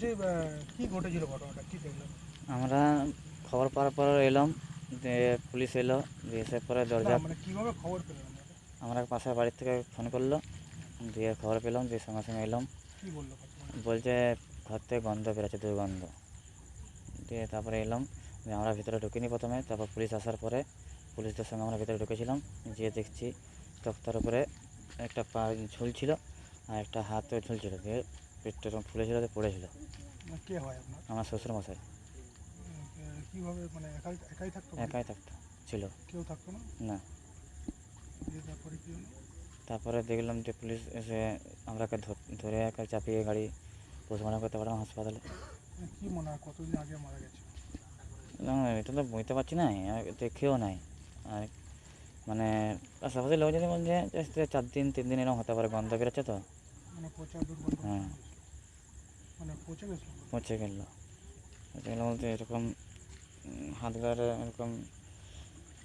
কি ঘটেছিল ঘটনাটা? কি দেখলেন? আমরা খবর পাওয়ার পর এলাম যে পুলিশ এলো এসে পরে দরজা মানে কীভাবে খবর পেলেন আমরা পাশের বাড়ির থেকে ফোন করল দিয়ে খবর পেলাম দিয়ে সঙ্গে সঙ্গে এলাম। কি বলল বলছে ঘর থেকে গন্ধ বেরোচ্ছে দুর্গন্ধ। দিয়ে তারপরে এলাম দিয়ে আমরা ভিতরে ঢুকিনি প্রথমে তারপর পুলিশ আসার পরে পুলিশদের সঙ্গে আমরা ভিতরে ঢুকেছিলাম গিয়ে দেখছি তক্তার উপরে একটা পা ঝুলছিল আর একটা হাতও ঝুলছিল। দিয়ে পেটটা এরকম ফুলেছিল দিয়ে পড়েছিল। মানে কে হয় আপনার? আমার শ্বশুর মশাই কীভাবে মানে একাই একাই থাকতো একাই থাকতো ছিল। কেউ থাকতো না? না। তারপরে কি হলো? তারপরে দেখলাম যে পুলিশ এসে আমরাকে ধর- একা চাপিয়ে গাড়ি পোস্টমর্টম করতে পারলাম হাসপাতালে। মানে কি মনে হয় কতদিন আগে মারা গেছে? বললাম, এটা তো বুঝতে পারছি না দেখেও নাই। আর মানে পাশাপাশি লোক যদি বলছে চার দিন তিন দিন এরকম হতে পারে গন্ধ বেরোচ্ছে তো। মানে হ্যাঁ। মানে পচে গেল। পচে গেল বলতে এরকম হাত গাড়ে এরকম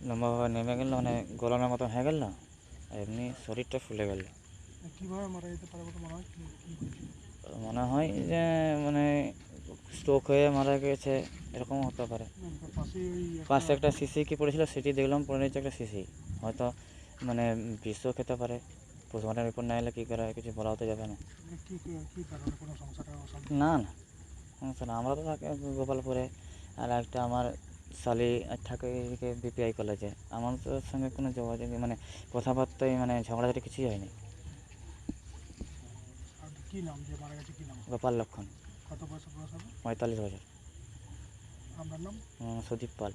লম্বাভাবে নেমে গেল মানে গলানোর মতো হয়ে গেল আর এমনি শরীরটা ফুলে গেল। মানে কীভাবে মারা যেতে পারে বলে মনে হয় মনে হয় যে মানে স্ট্রোক হয়ে মারা গেছে এরকম হতে পারে। পাশে একটা- পাশে একটা সিসি কি পড়েছিল সেটি দেখলাম পড়ে নিয়েছে একটা সিসি হয়তো মানে বিষও খেতে পারে। পোস্টমর্টম রিপোর্ট না এলে কী করে কিছু বলা হতে যাবে না। না না সমস্যা না। আমরা তো থাকি গোপালপুরে আর একটা আমার শালি থাকে এদিকে বিপিআই কলেজে। আমার তো সঙ্গে কোনো যোগাযোগ মানে কথাবার্তাই মানে ঝগড়াঝাটি কিছুই হয়নি। কি নাম? যে মারা গেছে কি নাম? গোপাল লক্ষণ। কত বয়স বয়স হবে পঁয়তাল্লিশ বছর। আপনার নাম? সুদীপ পাল।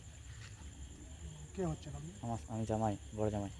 কে হচ্ছেন আপনি? আমার আমি জামাই বড় জামাই।